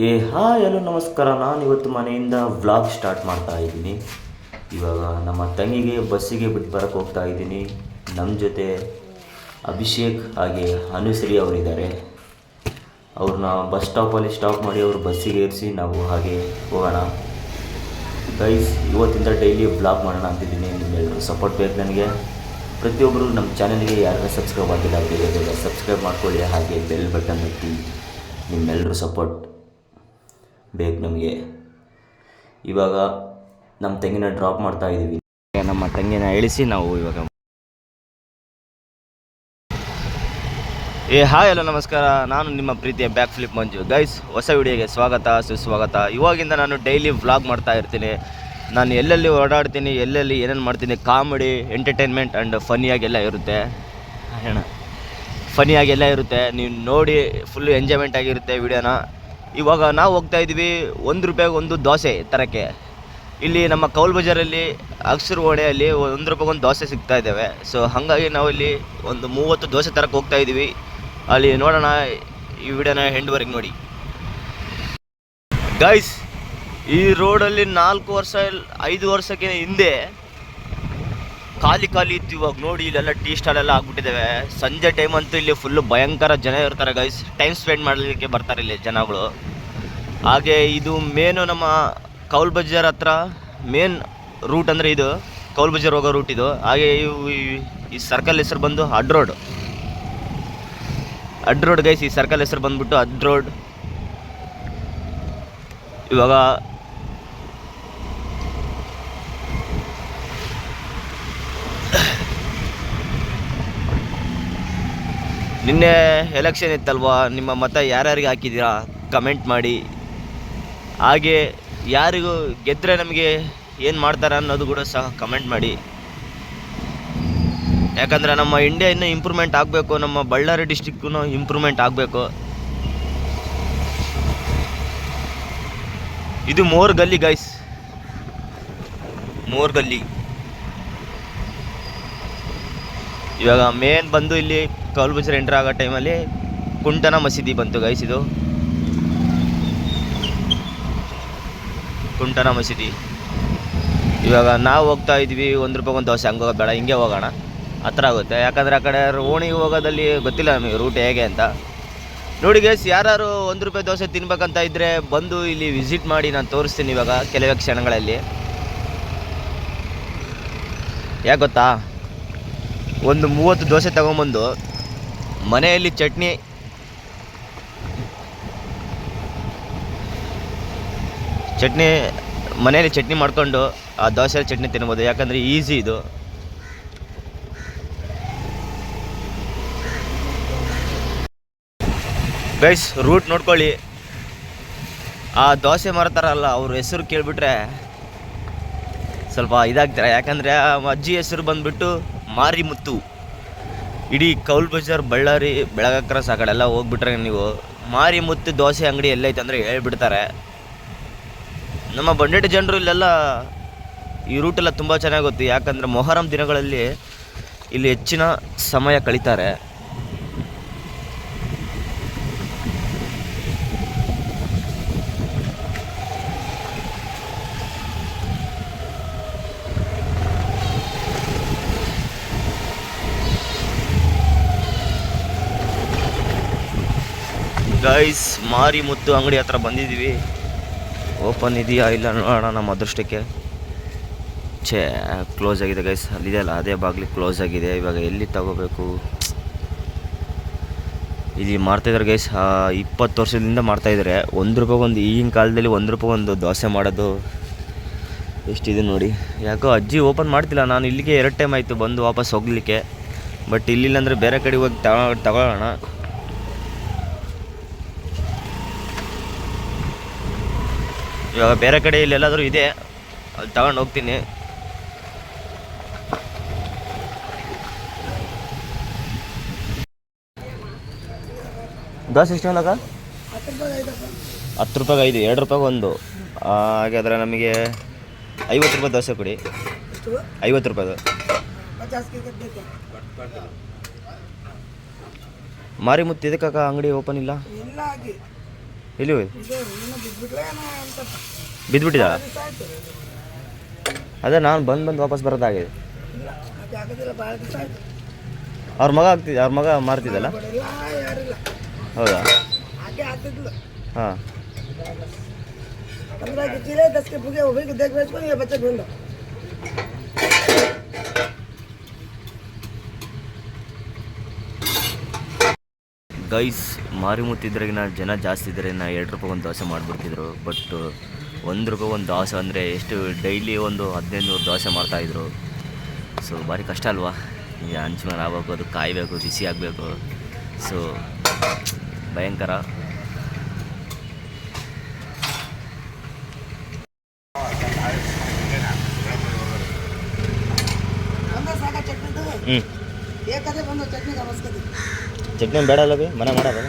ಏ ಹಾ ಎಲ್ಲೋ ನಮಸ್ಕಾರ. ನಾನು ಇವತ್ತು ಮನೆಯಿಂದ ವ್ಲಾಗ್ ಸ್ಟಾರ್ಟ್ ಮಾಡ್ತಾ ಇದ್ದೀನಿ. ಇವಾಗ ನಮ್ಮ ತಂಗಿಗೆ ಬಸ್ಸಿಗೆ ಬಿಟ್ಟು ಬರಕ್ಕೆ ಹೋಗ್ತಾ ಇದ್ದೀನಿ. ನಮ್ಮ ಜೊತೆ ಅಭಿಷೇಕ್ ಹಾಗೆ ಅನುಶ್ರೀ ಅವರಿದ್ದಾರೆ. ಅವ್ರನ್ನ ಬಸ್ ಸ್ಟಾಪಲ್ಲಿ ಸ್ಟಾಪ್ ಮಾಡಿ ಅವರು ಬಸ್ಸಿಗೆ ಏರಿಸಿ ನಾವು ಹಾಗೆ ಹೋಗೋಣ. ಗೈಸ್ ಇವತ್ತಿಂದ ಡೈಲಿ ಬ್ಲಾಗ್ ಮಾಡೋಣ ಅಂತಿದ್ದೀನಿ. ನಿಮ್ಮೆಲ್ಲರೂ ಸಪೋರ್ಟ್ ಬೇಕು ನನಗೆ. ಪ್ರತಿಯೊಬ್ಬರು ನಮ್ಮ ಚಾನಲ್ಗೆ ಯಾರು ಸಬ್ಸ್ಕ್ರೈಬ್ ಆಗಿಲ್ಲ ಬೇಗ ಸಬ್ಸ್ಕ್ರೈಬ್ ಮಾಡ್ಕೊಳ್ಳಿ. ಹಾಗೆ ಬೆಲ್ ಬಟನ್ ಒತ್ತಿ ನಿಮ್ಮೆಲ್ಲರೂ ಸಪೋರ್ಟ್ ಬೇಕು ನಮಗೆ. ಇವಾಗ ನಮ್ಮ ತೆಂಗಿನ ಡ್ರಾಪ್ ಮಾಡ್ತಾ ಇದ್ದೀವಿ ನಮ್ಮ ತೆಂಗಿನ ಇಳಿಸಿ ನಾವು ಇವಾಗ ಏ ಹಾಯ್ ಹಲೋ ನಮಸ್ಕಾರ. ನಾನು ನಿಮ್ಮ ಪ್ರೀತಿಯ ಬ್ಯಾಕ್ ಫ್ಲಿಪ್ ಮಂಜು. ಗೈಸ್ ಹೊಸ ವಿಡಿಯೋಗೆ ಸ್ವಾಗತ ಸುಸ್ವಾಗತ. ಇವಾಗಿಂದ ನಾನು ಡೈಲಿ ವ್ಲಾಗ್ ಮಾಡ್ತಾ ಇರ್ತೀನಿ. ನಾನು ಎಲ್ಲೆಲ್ಲಿ ಓಡಾಡ್ತೀನಿ ಎಲ್ಲೆಲ್ಲಿ ಏನೇನು ಮಾಡ್ತೀನಿ ಕಾಮಿಡಿ ಎಂಟರ್ಟೈನ್ಮೆಂಟ್ ಆ್ಯಂಡ್ ಫನಿಯಾಗೆಲ್ಲ ಇರುತ್ತೆ. ಹೇಳ. ಫನಿಯಾಗೆಲ್ಲ ಇರುತ್ತೆ. ನೀವು ನೋಡಿ ಫುಲ್ ಎಂಜಾಯ್ಮೆಂಟ್ ಆಗಿರುತ್ತೆ ವಿಡಿಯೋನ. ಇವಾಗ ನಾವು ಹೋಗ್ತಾ ಇದ್ದೀವಿ ಒಂದು ರೂಪಾಯಿಗೆ ಒಂದು ದೋಸೆ ತರಕ್ಕೆ. ಇಲ್ಲಿ ನಮ್ಮ ಕೌಲ್ ಬಜಾರಲ್ಲಿ ಅಕ್ಷರ ಹೊಡೆಯಲ್ಲಿ ಒಂದು ರೂಪಾಯಿಗೆ ಒಂದು ದೋಸೆ ಸಿಗ್ತಾ ಇದ್ದಾವೆ. ಸೊ ಹಾಗಾಗಿ ನಾವು ಇಲ್ಲಿ ಒಂದು ಮೂವತ್ತು ದೋಸೆ ತರಕ್ಕೆ ಹೋಗ್ತಾ ಇದ್ದೀವಿ. ಅಲ್ಲಿ ನೋಡೋಣ ಈ ವಿಡಿಯೋನ ಹೆಂಡ್ವರೆಗೆ ನೋಡಿ. ಗೈಸ್ ಈ ರೋಡಲ್ಲಿ ನಾಲ್ಕು ವರ್ಷ, ಐದು ವರ್ಷಕ್ಕೆ ಹಿಂದೆ ಖಾಲಿ ಖಾಲಿ ಇತ್ತು ಇವಾಗ ನೋಡಿ ಇಲ್ಲೆಲ್ಲ ಟೀ ಸ್ಟಾಲ್ ಎಲ್ಲ ಆಗ್ಬಿಟ್ಟಿದ್ದಾವೆ ಸಂಜೆ ಟೈಮ್ ಅಂತೂ ಇಲ್ಲಿ ಫುಲ್ಲು ಭಯಂಕರ ಜನ ಇರ್ತಾರೆ ಗೈಸ್ ಟೈಮ್ ಸ್ಪೆಂಡ್ ಮಾಡಲಿಕ್ಕೆ ಬರ್ತಾರೆ ಇಲ್ಲಿ ಜನಗಳು. ಹಾಗೆ ಇದು ಮೇನು ನಮ್ಮ ಕೌಲ್ ಬಜಾರ್ ಹತ್ರ ಮೇನ್ ರೂಟ್ ಅಂದರೆ ಇದು. ಕೌಲ್ ಬಜಾರ್ ಹೋಗೋ ರೂಟ್ ಇದು. ಹಾಗೆ ಈ ಸರ್ಕಲ್ ಹೆಸರು ಬಂದು ಅಡ್ ರೋಡ್ ಅಡ್ ರೋಡ್ ಗೈಸ್ ಈ ಸರ್ಕಲ್ ಹೆಸರು ಬಂದ್ಬಿಟ್ಟು ಅಡ್ ರೋಡ್ ಇವಾಗ ನಿನ್ನೆ ಎಲೆಕ್ಷನ್ ಇತ್ತಲ್ವಾ? ನಿಮ್ಮ ಮತ ಯಾರ್ಯಾರಿಗೆ ಹಾಕಿದ್ದೀರಾ? ಕಮೆಂಟ್ ಮಾಡಿ. ಹಾಗೆ ಯಾರಿಗೂ ಗೆದ್ದರೆ ನಮಗೆ ಏನು ಮಾಡ್ತಾರೆ ಅನ್ನೋದು ಕೂಡ ಸಹ ಕಮೆಂಟ್ ಮಾಡಿ. ಯಾಕಂದರೆ ನಮ್ಮ ಇಂಡಿಯಾ ಇನ್ನೂ ಇಂಪ್ರೂವ್ಮೆಂಟ್ ಆಗಬೇಕು, ನಮ್ಮ ಬಳ್ಳಾರಿ ಡಿಸ್ಟಿಕ್ಕೂ ಇಂಪ್ರೂವ್ಮೆಂಟ್ ಆಗಬೇಕು. ಇದು ಮೋರ್ ಗಲ್ಲಿ ಗೈಸ್ ಮೋರ್ ಗಲ್ಲಿ. ಇವಾಗ ಮೇನ್ ಬಂದು ಇಲ್ಲಿ ಕೌಲ್ ಬಜಾರ್ ಎಂಟ್ರ್ ಆಗೋ ಟೈಮಲ್ಲಿ ಕುಂಟನ ಮಸೀದಿ ಬಂತು ಗೈಸ್ ಇದು. ಕುಂಟನ ಮಸೀದಿ. ಇವಾಗ ನಾವು ಹೋಗ್ತಾ ಇದ್ವಿ, ಒಂದು ರೂಪಾಯಿ ಒಂದು ದೋಸೆ, ಹಂಗೆ ಬೇಡ, ಹಿಂಗೆ ಹೋಗೋಣ. ಹತ್ರ ಆಗುತ್ತೆ. ಯಾಕಂದರೆ ಆ ಕಡೆ ಓಣಿಗೆ ಹೋಗೋದಲ್ಲಿ ಗೊತ್ತಿಲ್ಲ ನಮಗೆ ರೂಟ್ ಹೇಗೆ ಅಂತ. ನೋಡಿ ಗೈಸ್ ಯಾರು ಒಂದು ರೂಪಾಯಿ ದೋಸೆ ತಿನ್ಬೇಕಂತ ಇದ್ದರೆ ಬಂದು ಇಲ್ಲಿ ವಿಸಿಟ್ ಮಾಡಿ ನಾನು ತೋರಿಸ್ತೀನಿ ಇವಾಗ ಕೆಲವೇ ಕ್ಷಣಗಳಲ್ಲಿ. ಯಾಕೆ ಗೊತ್ತಾ? ಒಂದು ಮೂವತ್ತು ದೋಸೆ ತಗೊಂಬಂದು ಮನೆಯಲ್ಲಿ ಚಟ್ನಿ ಚಟ್ನಿ, ಮನೆಯಲ್ಲಿ ಚಟ್ನಿ ಮಾಡಿಕೊಂಡು ಆ ದೋಸೆಯಲ್ಲಿ ಚಟ್ನಿ ತಿನ್ಬೋದು. ಯಾಕಂದರೆ ಈಸಿ ಇದು. ಗೈಸ್ ರೂಟ್ ನೋಡ್ಕೊಳ್ಳಿ. ಆ ದೋಸೆ ಮಾರ್ತಾರಲ್ಲ ಅವ್ರ ಹೆಸರು ಕೇಳಿಬಿಟ್ರೆ ಸ್ವಲ್ಪ ಇದಾಗ್ತಾರೆ. ಯಾಕಂದರೆ ಅಜ್ಜಿ ಹೆಸರು ಬಂದುಬಿಟ್ಟು ಮಾರಿಮುತ್ತು. ಇಡೀ ಕೌಲ್ ಬಜಾರ್, ಬಳ್ಳಾರಿ, ಬೆಳಗಾಕರ ಸಾಗಡೆಲ್ಲ ಎಲ್ಲ ಹೋಗ್ಬಿಟ್ರೆ ನೀವು ಮಾರಿ ಮುತ್ತು ದೋಸೆ ಅಂಗಡಿ ಎಲ್ಲೈತೆ ಅಂದರೆ ಹೇಳ್ಬಿಡ್ತಾರೆ. ನಮ್ಮ ಬಂಡೆಟ ಜನರು ಇಲ್ಲೆಲ್ಲ ಈ ರೂಟೆಲ್ಲ ತುಂಬ ಚೆನ್ನಾಗಿ ಗೊತ್ತು. ಯಾಕಂದರೆ ಮೊಹರಂ ದಿನಗಳಲ್ಲಿ ಇಲ್ಲಿ ಹೆಚ್ಚಿನ ಸಮಯ ಕಳೀತಾರೆ. ಗೈಸ್ ಮಾರಿ ಮುತ್ತು ಅಂಗಡಿ ಹತ್ರ ಬಂದಿದ್ದೀವಿ. ಓಪನ್ ಇದೆಯಾ ಇಲ್ಲ ನೋಡೋಣ ನಮ್ಮ ಅದೃಷ್ಟಕ್ಕೆ. ಛೇ ಕ್ಲೋಸ್ ಆಗಿದೆ ಗೈಸ್ ಅಲ್ಲಿದೆಯಲ್ಲ ಅದೇ ಬಾಗಿಲು ಕ್ಲೋಸ್ ಆಗಿದೆ. ಇವಾಗ ಎಲ್ಲಿ ತಗೋಬೇಕು? ಇಲ್ಲಿ ಮಾಡ್ತಾಯಿದ್ದಾರೆ ಗೈಸ್ ಇಪ್ಪತ್ತು ವರ್ಷದಿಂದ ಮಾಡ್ತಾಯಿದ್ದಾರೆ ಒಂದು ರೂಪಾಯಿ ಒಂದು ಈಗಿನ ಕಾಲದಲ್ಲಿ ಒಂದು ರೂಪಾಯಿ ಒಂದು ದೋಸೆ ಮಾಡೋದು. ಎಷ್ಟಿದೆ ನೋಡಿ. ಯಾಕೋ ಅಜ್ಜಿ ಓಪನ್ ಮಾಡ್ತಿಲ್ಲ. ನಾನು ಇಲ್ಲಿಗೆ ಎರಡು ಟೈಮ್ ಆಯಿತು ಬಂದು ವಾಪಸ್ ಹೋಗ್ಲಿಕ್ಕೆ. ಬಟ್ ಇಲ್ಲಿಲ್ಲ ಅಂದರೆ ಬೇರೆ ಕಡೆ ಹೋಗಿ ತಗೋ, ತಗೊಳ್ಳೋಣ. ಇವಾಗ ಬೇರೆ ಕಡೆ ಇಲ್ಲೆಲ್ಲಾದರೂ ಇದೆ, ಅಲ್ಲಿ ತಗೊಂಡು ಹೋಗ್ತೀನಿ. ದೋಸೆ ಎಷ್ಟು ಅಕ್ಕ ಹತ್ತು ರೂಪಾಯಿಗೆ ಐದು, ಎರಡು ರೂಪಾಯಿಗೆ ಒಂದು. ಹಾಗಾದ್ರೆ ನಮಗೆ ಐವತ್ತು ರೂಪಾಯಿ ದೋಸೆ ಕೊಡಿ. ಐವತ್ತು ರೂಪಾಯಿದು. ಮಾರಿ ಇದಕ್ಕೆ ಅಂಗಡಿ ಓಪನ್ ಇಲ್ಲ? ಎಲ್ಲಿ ಹೋಗಿ ಇದು ಏನೋ ಬಿದ್ಬಿಟ್ರೆ ಏನೋ ಅಂತ ಬಿದ್ದುಬಿಟ್ಟಿದ ದಿವಸ ಆಯ್ತು ಅದೇ ನಾನು ಬಂದು ಬಂದು ವಾಪಸ್ ಬರೋದಾಗಿದೆ ಇಲ್ಲ ಅದು ಆಗೋದಿಲ್ಲ ಭಾಳ ದಿವಸ ಆಯ್ತು ಅವ್ರ ಮಗ ಆಗ್ತಿದ್ದ ಅವ್ರ ಮಗ ಮಾರ್ತಿದ್ದಲ್ಲ ಬಡಿಲ್ಲ ಯಾರಿಲ್ಲ ಹೌದಾ ಆಕೆ ಆಗ್ತಿದ್ಲು ಹಾಂ पंद्रह के चिले दस के फुगे वो भी देख बेच को ये बच्चे ढूंढो ಗೈಸ್ ಮಾರಿಮುತ್ತಿದ್ರಾಗಿನ ಜನ ಜಾಸ್ತಿ ಇದ್ದರೆ ನಾ ಎರಡು ರೂಪಾಯಿ ಒಂದು ದೋಸೆ ಮಾಡಿಬಿಡ್ತಿದ್ರು. ಬಟ್ ಒಂದು ರೂಪಾಯಿ ಒಂದು ದೋಸೆ ಅಂದರೆ ಎಷ್ಟು ಡೈಲಿ ಒಂದು ಹದಿನೈದು ನೂರು ದೋಸೆ ಮಾಡ್ತಾಯಿದ್ರು ಸೊ ಭಾರಿ ಕಷ್ಟ ಅಲ್ವಾ? ಈಗ ಹಂಚಿನ ಆಗಬೇಕು ಅದು ಕಾಯಬೇಕು ಬಿಸಿ ಆಗಬೇಕು. ಸೊ ಭಯಂಕರ. ಹ್ಞೂ ಚಟ್ನಿ ಬೇಡ ಅಲ್ಲ ಬಿ ಮನೆ ಮಾಡೋದಲ್ಲ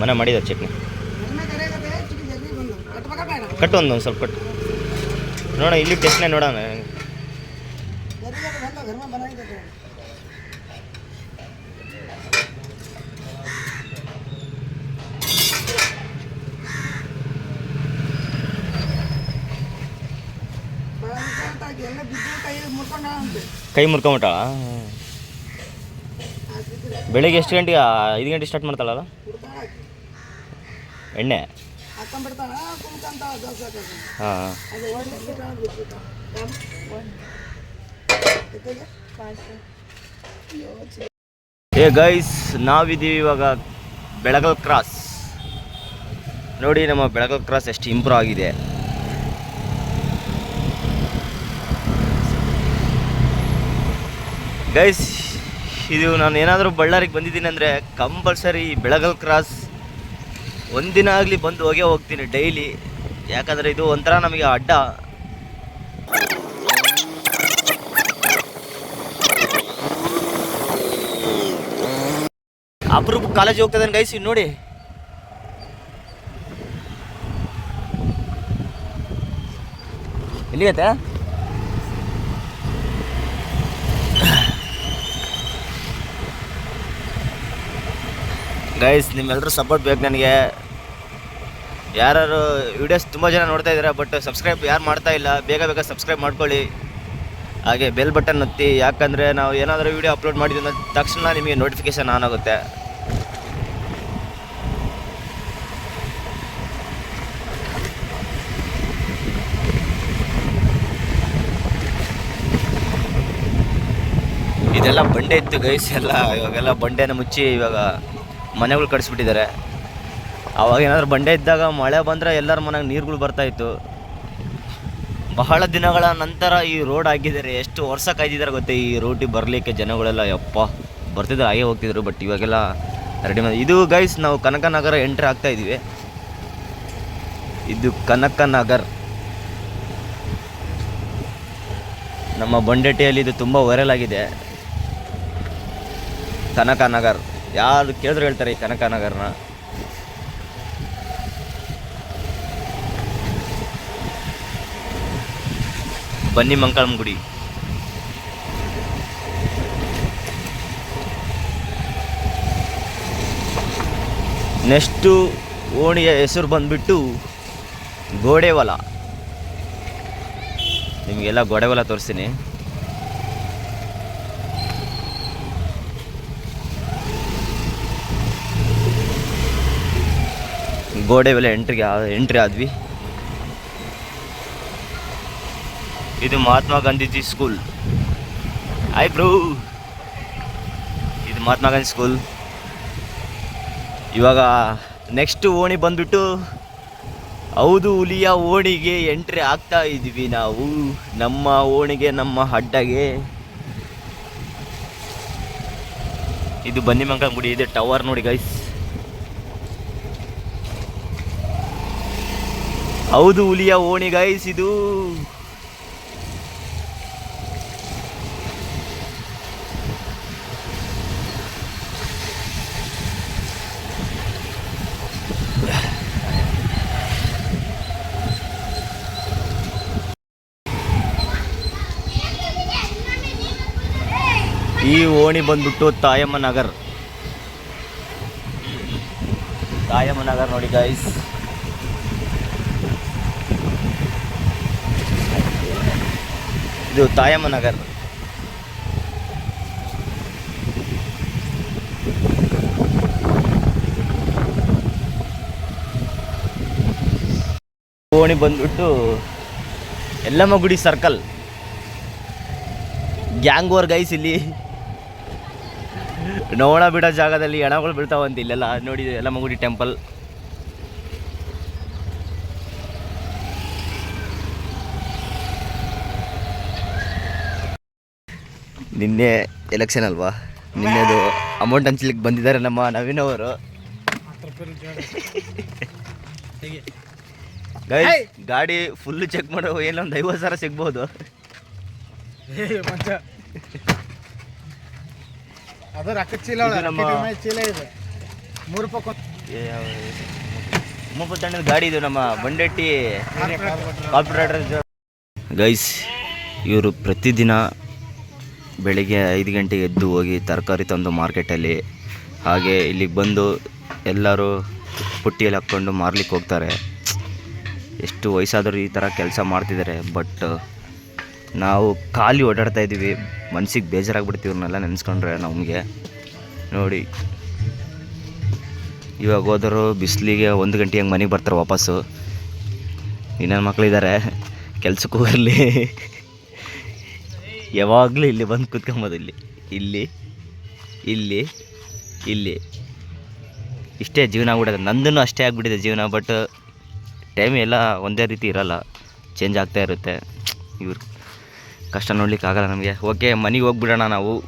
ಮನೆ ಮಾಡಿದ ಚಟ್ನಿ ಕಟ್ಟು ಒಂದು ಸ್ವಲ್ಪ ಕಟ್ಟು ನೋಡೋಣ ಇಲ್ಲಿ ಟೇಸ್ಟ್ನೇ ನೋಡೋಣ ಕೈ ಮುರ್ಕೊಂಡ ಕೈ ಮುರ್ಕೊಂಬಿಟ್ಟ ಬೆಳಿಗ್ಗೆ ಎಷ್ಟು ಗಂಟೆಗೆ ಐದು ಗಂಟೆ ಸ್ಟಾರ್ಟ್ ಮಾಡ್ತಾಳಲ್ಲ? ಎಣ್ಣೆ? ಏ ಗೈಸ್ ನಾವಿದ್ದೀವಿ ಇವಾಗ ಬೆಳಗಲ್ ಕ್ರಾಸ್ ನೋಡಿ, ನಮ್ಮ ಬೆಳಗಲ್ ಕ್ರಾಸ್ ಎಷ್ಟು ಇಂಪ್ರೂವ್ ಆಗಿದೆ. ಗೈಸ್ ಇದು ನಾನು ಏನಾದರೂ ಬಳ್ಳಾರಿಗೆ ಬಂದಿದ್ದೀನಿ ಅಂದರೆ ಕಂಪಲ್ಸರಿ ಬೆಳಗಲ್ ಕ್ರಾಸ್ ಒಂದಿನ ಆಗಲಿ ಬಂದು ಹೋಗೇ ಹೋಗ್ತೀನಿ ಡೈಲಿ ಯಾಕಂದರೆ ಇದು ಒಂಥರ ನಮಗೆ ಅಡ್ಡ. ಅಪರೂಪ ಕಾಲೇಜ್ ಹೋಗ್ತದೆ ಗೈಸ್ ಇಲ್ಲಿ ನೋಡಿ. ಎಲ್ಲಿಗತ್ತೆ? ಗೈಸ್ ನಿಮ್ಮೆಲ್ಲರೂ ಸಪೋರ್ಟ್ ಬೇಕು ನನಗೆ. ಯಾರು ವಿಡಿಯೋಸ್ ತುಂಬ ಜನ ನೋಡ್ತಾ ಇದ್ದಾರೆ ಬಟ್ ಸಬ್ಸ್ಕ್ರೈಬ್ ಯಾರು ಮಾಡ್ತಾ ಇಲ್ಲ, ಬೇಗ ಬೇಗ ಸಬ್ಸ್ಕ್ರೈಬ್ ಮಾಡ್ಕೊಳ್ಳಿ. ಹಾಗೆ ಬೆಲ್ ಬಟನ್ ಒತ್ತಿ, ಯಾಕಂದರೆ ನಾವು ಏನಾದರೂ ವಿಡಿಯೋ ಅಪ್ಲೋಡ್ ಮಾಡಿದ್ವಿ ಅಂದ ತಕ್ಷಣ ನಿಮಗೆ ನೋಟಿಫಿಕೇಶನ್ ಆನ್ ಆಗುತ್ತೆ. ಇದೆಲ್ಲ ಬಂಡೆ ಇತ್ತು ಗೈಸ್ ಎಲ್ಲ ಇವಾಗೆಲ್ಲ ಬಂಡೆನ ಮುಚ್ಚಿ ಇವಾಗ ಮನೆಗಳು ಕಟ್ಸಿಬಿಟ್ಟಿದ್ದಾರೆ. ಅವಾಗ ಏನಾದರೂ ಬಂಡೆ ಇದ್ದಾಗ ಮಳೆ ಬಂದರೆ ಎಲ್ಲರ ಮನೆಗೆ ನೀರುಗಳು ಬರ್ತಾಯಿತ್ತು ಬಹಳ ದಿನಗಳ ನಂತರ ಈ ರೋಡ್ ಆಗಿದ್ದಾರೆ ಎಷ್ಟು ವರ್ಷ ಕಾಯ್ದಿದ್ದಾರೆ ಗೊತ್ತೇ ಈ ರೋಟಿಗೆ ಬರಲಿಕ್ಕೆ ಜನಗಳೆಲ್ಲ, ಯಪ್ಪ ಬರ್ತಿದ್ರು ಹಾಗೆ ಹೋಗ್ತಿದ್ರು ಬಟ್ ಇವಾಗೆಲ್ಲ ರೆಡಿ ಮಾಡಿ ಇದು ಗೈಸ್ ನಾವು ಕನಕನಗರ ಎಂಟ್ರಿ ಆಗ್ತಾ ಇದ್ದೀವಿ ಇದು ಕನಕನಗರ್ ನಮ್ಮ ಬಂಡೆಟಿಯಲ್ಲಿ ಇದು ತುಂಬ ವೈರಲ್ ಆಗಿದೆ. ಕನಕನಗರ್ ಯಾರು ಕೇಳಿದ್ರು ಹೇಳ್ತಾರೆ ಈ ಕನಕನಗರ್ನ ಬನ್ನಿ ಮಂಕಳಂ ಗುಡಿ. ನೆಕ್ಸ್ಟು ಓಣಿಯ ಹೆಸರು ಬಂದ್ಬಿಟ್ಟು ಗೋಡೆವಲ. ನಿಮಗೆಲ್ಲ ಗೋಡೆವಲ ತೋರಿಸ್ತೀನಿ. ಗೋಡೆವಲ ಎಂಟ್ರಿಗೆ ಎಂಟ್ರಿ ಆದ್ವಿ. ಇದು ಮಹಾತ್ಮ ಗಾಂಧೀಜಿ ಸ್ಕೂಲ್ ಆಯ್ ಬ್ರೋ ಇದು ಮಹಾತ್ಮ ಗಾಂಧಿ ಸ್ಕೂಲ್ ಇವಾಗ ನೆಕ್ಸ್ಟ್ ಓಣಿ ಬಂದ್ಬಿಟ್ಟು ಹೌದು ಹುಲಿಯ ಓಣಿಗೆ ಎಂಟ್ರಿ ಆಗ್ತಾ ಇದ್ದೀವಿ ನಾವು. ನಮ್ಮ ಓಣಿಗೆ, ನಮ್ಮ ಅಡ್ಡಗೆ. ಇದು ಬನ್ನಿಮಂಗಲ ಗುಡಿ, ಇದೆ ಟವರ್ ನೋಡಿ ಗೈಸ್ ಹೌದು ಹುಲಿಯ ಓಣಿ ಗೈಸ್ ಇದು. ಈ ಓಣಿ ಬಂದ್ಬಿಟ್ಟು ತಾಯಮ್ಮ ನಗರ್ ತಾಯಮ್ಮ ನಗರ್ ನೋಡಿ ಗೈಸ್ ಇದು ತಾಯಮ್ಮ ನಗರ್ ಓಣಿ ಬಂದ್ಬಿಟ್ಟು ಎಲ್ಲಮ್ಮ ಗುಡಿ ಸರ್ಕಲ್ ಗ್ಯಾಂಗ್ ಓರ್ ಗೈಸ್ ಇಲ್ಲಿ. ನೋಡ ಬಿಡೋ ಜಾಗದಲ್ಲಿ ಹೆಣಗಳು ಬೀಳ್ತಾವಂತ ಇಲ್ಲೆಲ್ಲ. ನೋಡಿ ಎಲ್ಲಮ್ಮ ಗುಡಿ ಟೆಂಪಲ್ ನಿನ್ನೆ ಎಲೆಕ್ಷನ್ ಅಲ್ವಾ? ನಿನ್ನೆದು ಅಮೌಂಟ್ ಹಂಚ್ಲಿಕ್ಕೆ ಬಂದಿದ್ದಾರೆ ನಮ್ಮ ನವೀನ್ ಅವರು. ಗೈಸ್ ಗಾಡಿ ಫುಲ್ ಚೆಕ್ ಮಾಡೋ ಏನೋ ಒಂದು ಐವತ್ತು ಸಾವಿರ ಸಿಗ್ಬೋದು. ಗಾಡಿ ಇದು ನಮ್ಮ ಬಂಡೆಟ್ಟಿ ಗೈಸ್ ಇವರು ಪ್ರತಿದಿನ ಬೆಳಿಗ್ಗೆ ಐದು ಗಂಟೆಗೆ ಎದ್ದು ಹೋಗಿ ತರಕಾರಿ ತಂದು ಮಾರ್ಕೆಟಲ್ಲಿ, ಹಾಗೆ ಇಲ್ಲಿಗೆ ಬಂದು ಎಲ್ಲರೂ ಪುಟ್ಟಿಯಲ್ಲಿ ಹಾಕ್ಕೊಂಡು ಮಾರ್ಲಿಕ್ಕೆ ಹೋಗ್ತಾರೆ. ಎಷ್ಟು ವಯಸ್ಸಾದರೂ ಈ ಥರ ಕೆಲಸ ಮಾಡ್ತಿದ್ದಾರೆ, ಬಟ್ ನಾವು ಖಾಲಿ ಓಡಾಡ್ತಾ ಇದ್ದೀವಿ. ಮನ್ಸಿಗೆ ಬೇಜಾರಾಗ್ಬಿಡ್ತೀವಿ ಇವ್ರನ್ನೆಲ್ಲ ನೆನೆಸ್ಕೊಂಡ್ರೆ ನಮಗೆ. ನೋಡಿ, ಇವಾಗ ಹೋದರು ಬಿಸಿಲಿಗೆ ಒಂದು ಗಂಟೆ ಹಂಗೆ ಮನೆಗೆ ಬರ್ತಾರೆ ವಾಪಸ್ಸು. ಇನ್ನೇನು ಮಕ್ಕಳಿದ್ದಾರೆ ಕೆಲಸಕ್ಕೂ ಹೋಗಿರಲಿ ಯಾವಾಗಲೂ ಇಲ್ಲಿ ಬಂದು ಕೂತ್ಕೊಂಬೋದು ಇಲ್ಲಿ. ಇಲ್ಲಿ ಇಲ್ಲಿ ಇಲ್ಲಿ. ಇಷ್ಟೇ ಜೀವನ ಆಗ್ಬಿಟ್ಟಿದೆ ನಂದೂ ಅಷ್ಟೇ ಆಗಿಬಿಟ್ಟಿದೆ ಜೀವನ ಬಟ್ ಟೈಮ್ ಎಲ್ಲ ಒಂದೇ ರೀತಿ ಇರಲ್ಲ. ಚೇಂಜ್ ಆಗ್ತಾ ಇರುತ್ತೆ. ಇವ್ರು ಕಷ್ಟ ನೋಡ್ಲಿಕ್ಕೆ ಆಗಲ್ಲ ನಮಗೆ. ಓಕೆ ಮನೆಗೆ ಹೋಗ್ಬಿಡೋಣ ನಾವು.